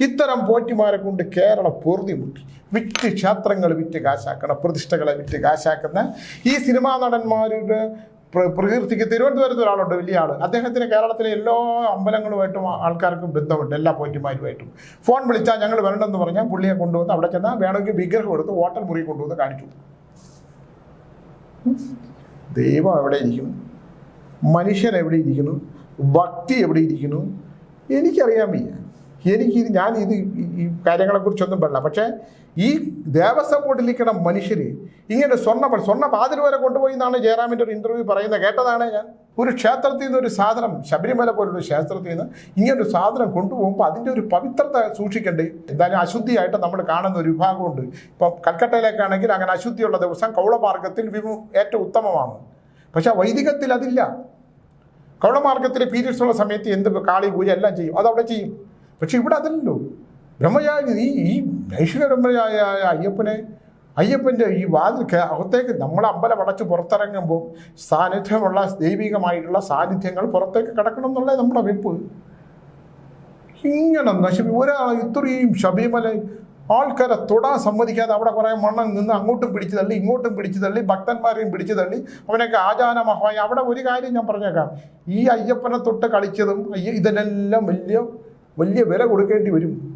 ഇത്തരം പോറ്റിമാരെ കൊണ്ട് കേരളം പൊറുതി മുട്ടി. വിറ്റ് ക്ഷേത്രങ്ങൾ വിറ്റ് കാശാക്കണ പ്രതിഷ്ഠകളെ വിറ്റ് കാശാക്കുന്ന ഈ സിനിമാ നടന്മാരുടെ പ്ര- പ്രകീർത്തിക്ക് തിരുവനന്തപുരത്ത് ഒരാളുണ്ട് വലിയ ആൾ അദ്ദേഹത്തിന് കേരളത്തിലെ എല്ലാ അമ്പലങ്ങളുമായിട്ടും ആൾക്കാർക്കും ബന്ധമുണ്ട് എല്ലാ പോറ്റിമാരുമായിട്ടും. ഫോൺ വിളിച്ചാൽ ഞങ്ങൾ വരണമെന്ന് പറഞ്ഞാൽ പുള്ളിയെ കൊണ്ടുവന്ന് അവിടെ ചെന്നാൽ വേണമെങ്കിൽ വിഗ്രഹം എടുത്ത് ഹോട്ടൽ മുറി കൊണ്ടുവന്ന് കാണിച്ചു. ദൈവം എവിടെ ഇരിക്കുന്നു? മനുഷ്യൻ എവിടെ ഇരിക്കുന്നു? ഭക്തി എവിടെ ഇരിക്കുന്നു? എനിക്കറിയാൻ വയ്യ. എനിക്ക് ഞാൻ ഇത് ഈ- കാര്യങ്ങളെക്കുറിച്ചൊന്നും പറയില്ല പക്ഷേ ഈ ദേവസ്വം ബോർഡിലിരിക്കുന്ന മനുഷ്യർ ഇങ്ങനെ സ്വർണ സ്വർണ പാതിരി വരെ കൊണ്ടുപോയി എന്നാണ് ജയറാമിന്റെ ഒരു ഇന്റർവ്യൂ പറയുന്നത്. കേട്ടതാണ് ഞാൻ. ഒരു ക്ഷേത്രത്തിൽ നിന്ന് ഒരു സാധനം ശബരിമല പോലുള്ള ക്ഷേത്രത്തിൽ നിന്ന് ഇങ്ങനൊരു സാധനം കൊണ്ടുപോകുമ്പോൾ അതിന്റെ ഒരു പവിത്രത സൂക്ഷിക്കണ്ടേ. എന്തായാലും അശുദ്ധിയായിട്ട് നമ്മൾ കാണുന്ന ഒരു വിഭാഗമുണ്ട്. ഇപ്പം കൽക്കട്ടയിലേക്കാണെങ്കിൽ അങ്ങനെ അശുദ്ധിയുള്ള ദിവസം കൗളമാർഗത്തിൽ വിമു ഏറ്റവും ഉത്തമമാണ്. പക്ഷേ വൈദികത്തിൽ അതില്ല. കൗളമാർഗത്തിൽ പീരീഡ്സ് ഉള്ള സമയത്ത് എന്ത് കാളി പൂജ എല്ലാം ചെയ്യും. അതവിടെ ചെയ്യും. പക്ഷെ ഇവിടെ അതല്ലല്ലോ ബ്രഹ്മചാരി ഈ ഈ നൈഷിക ബ്രഹ്മചാരിയായ അയ്യപ്പനെ അയ്യപ്പന്റെ ഈ വാതിൽ അകത്തേക്ക് നമ്മൾ അമ്പലം അടച്ച് പുറത്തിറങ്ങുമ്പോൾ സാന്നിധ്യമുള്ള ദൈവികമായിട്ടുള്ള സാന്നിധ്യങ്ങൾ പുറത്തേക്ക് കിടക്കണം എന്നുള്ളത് നമ്മുടെ വെപ്പ്. ഇങ്ങനെ നശിപ്പി ഒരാൾ ഇത്രയും ശബരിമല ആൾക്കാരെ തൊടാൻ സമ്മതിക്കാതെ അവിടെ കുറേ മണ്ണം നിന്ന് അങ്ങോട്ടും പിടിച്ചു തള്ളി ഇങ്ങോട്ടും പിടിച്ചു തള്ളി ഭക്തന്മാരെയും പിടിച്ചു തള്ളി അവനൊക്കെ ആചാരമഹമായി അവിടെ ഒരു കാര്യം ഞാൻ പറഞ്ഞേക്കാം. ഈ അയ്യപ്പനെ തൊട്ട് കളിച്ചതും അയ്യ ഇതിനെല്ലാം വലിയ വലിയ വില കൊടുക്കേണ്ടി വരും.